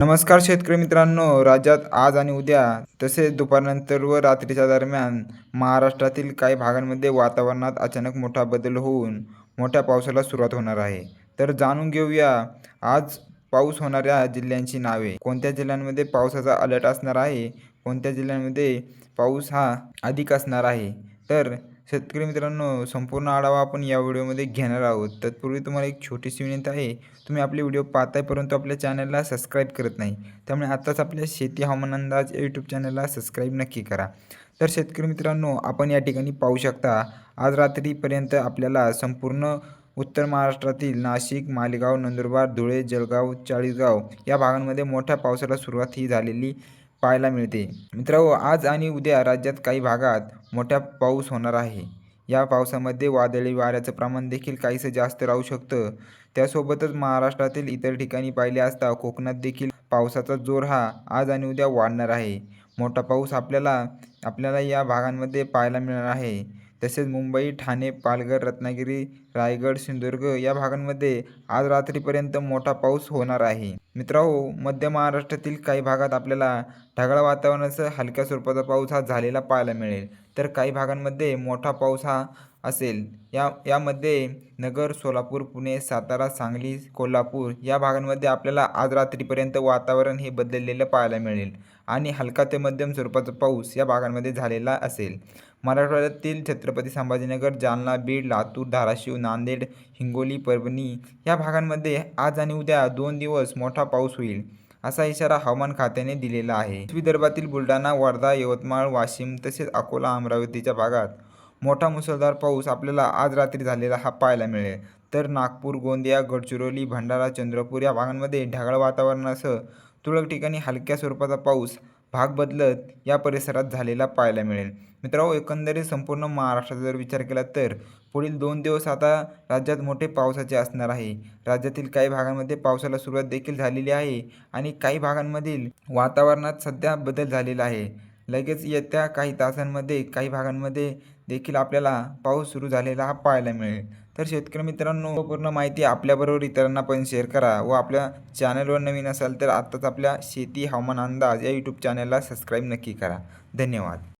नमस्कार शेतकरी मित्रांनो राज्यात आज आणि उद्या तसेच दुपारनंतर व रात्रीच्या दरम्यान महाराष्ट्रातील काही भागांमध्ये वातावरणात अचानक मोठा बदल होऊन मोठ्या पावसाला सुरुवात होणार आहे. तर जाणून घेऊया आज पाऊस होणाऱ्या जिल्ह्यांची नावे. कोणत्या जिल्ह्यांमध्ये पावसाचा अलर्ट असणार आहे? कोणत्या जिल्ह्यांमध्ये पाऊस हा अधिक असणार आहे? तर शेतकरी मित्रांनो संपूर्ण आढावा आपण या व्हिडिओमध्ये घेणार आहोत. तत्पूर्वी तुम्हाला एक छोटीशी विनंती आहे तुम्ही आपले व्हिडिओ पाहताय परंतु आपल्या चॅनलला सबस्क्राईब करत नाही त्यामुळे आत्ताच आपल्या शेती हवामान अंदाज या यूट्यूब चॅनलला सबस्क्राईब नक्की करा. तर शेतकरी मित्रांनो आपण या ठिकाणी पाहू शकता आज रात्रीपर्यंत आपल्याला संपूर्ण उत्तर महाराष्ट्रातील नाशिक मालेगाव नंदुरबार धुळे जळगाव चाळीसगाव या भागांमध्ये मोठ्या पावसाला सुरुवात ही झालेली पाहायला मिळते. मित्रांनो आज आणि उद्या राज्यात काही भागात मोठ्या पाऊस होणार आहे. या पावसामध्ये वादळी वाऱ्याचं प्रमाण देखील काहीसं जास्त राहू शकतं. त्यासोबतच महाराष्ट्रातील इतर ठिकाणी पाहिले असता कोकणात देखील पावसाचा जोर हा आज आणि उद्या वाढणार आहे. मोठा पाऊस आपल्याला आपल्याला या भागांमध्ये पाहायला मिळणार आहे. तसेच मुंबई ठाणे पालघर रत्नागिरी रायगड सिंधुदुर्ग या भागांमध्ये आज रात्रीपर्यंत मोठा पाऊस होणार आहे. मित्रांनो मध्य महाराष्ट्रातील काही भागात आपल्याला ढगाळ वातावरणासह हलक्या स्वरूपाचा पाऊस हा झालेला पाहायला मिळेल. तर काही भागांमध्ये मोठा पाऊस हा असेल. या यामध्ये नगर सोलापूर पुणे सातारा सांगली कोल्हापूर या भागांमध्ये आपल्याला आज रात्रीपर्यंत वातावरण हे बदललेलं पाहायला मिळेल. आणि हलका ते मध्यम स्वरूपाचा पाऊस या भागांमध्ये झालेला असेल. मराठवाड्यातील छत्रपती संभाजीनगर जालना बीड लातूर धाराशिव नांदेड हिंगोली परभणी या भागांमध्ये आज आणि उद्या दोन दिवस मोठा पाऊस होईल असा इशारा हवामान खात्याने दिलेला आहे. विदर्भातील बुलढाणा वर्धा यवतमाळ वाशिम तसेच अकोला अमरावतीच्या भागात मोठा मुसळधार पाऊस आपल्याला आज रात्री झालेला हा पाहायला मिळेल. तर नागपूर गोंदिया गडचिरोली भंडारा चंद्रपूर या भागांमध्ये ढगाळ वातावरणासह तुरळक ठिकाणी हलक्या स्वरूपाचा पाऊस भाग बदलत या परिसरात झालेला पाहायला मिळेल. मित्रांनो एकंदरीत संपूर्ण महाराष्ट्राचा जर विचार केला तर पुढील दोन दिवस आता राज्यात मोठे पावसाचे असणार आहे. राज्यातील काही भागांमध्ये पावसाला सुरुवात देखील झालेली आहे आणि काही भागांमधील वातावरणात सध्या बदल झालेला आहे. लगेच येत्या काही तासांमध्ये काही भागांमध्ये देखील आपल्याला पाऊस सुरू झालेला हा पाहायला मिळेल. तर शेतकरी मित्रांनो पूर्ण माहिती आपल्याबरोबर इतरांना पण शेअर करा व आपल्या चॅनलवर नवीन असाल तर आत्ताच आपल्या शेती हवामान अंदाज या यूट्यूब चॅनलला सबस्क्राईब नक्की करा. धन्यवाद.